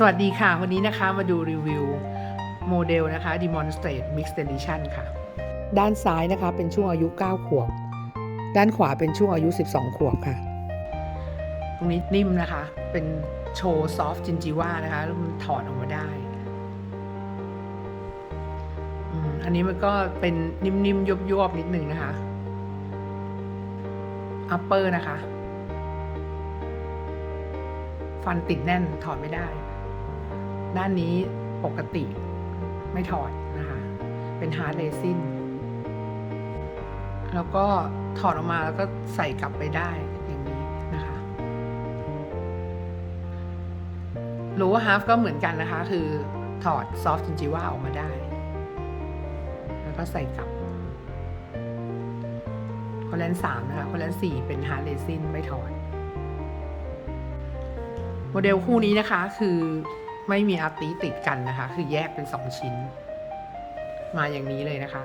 สวัสดีค่ะ วันนี้นะคะมาดูรีวิวโมเดลนะคะ Demonstrate Mixed Edition ค่ะ ด้านซ้ายนะคะเป็นช่วงอายุ 9 ขวบ ด้านขวาเป็นช่วงอายุ 12 ขวบค่ะ ตรงนี้นิ่มนะคะ เป็นโชว์ซอฟต์จินจิว่านะคะแล้วมันถอดออกมาได้อืมอันนี้มันก็เป็นนิ่มๆยวบๆนิดนึงนะคะ อัปเปอร์นะคะ ฟันติดแน่นถอดไม่ได้ ด้านนี้ปกติไม่ถอดนะคะ เป็นฮาร์ดเรซินแล้วก็ถอดออกมาแล้วก็ใส่กลับไปได้อย่างนี้นะคะโลว์ฮาร์ฟก็เหมือนกันนะคะ คือถอดซอฟต์จินจิว่าออกมาได้ แล้วก็ใส่กลับคอแลนสามนะคะคอแลนสี่เป็นฮาร์ดเรซินไม่ถอด โมเดลคู่นี้นะคะคือ ไม่มีอาร์ตีติดกันนะคะ คือแยกเป็น 2 ชิ้น มาอย่างนี้เลยนะคะ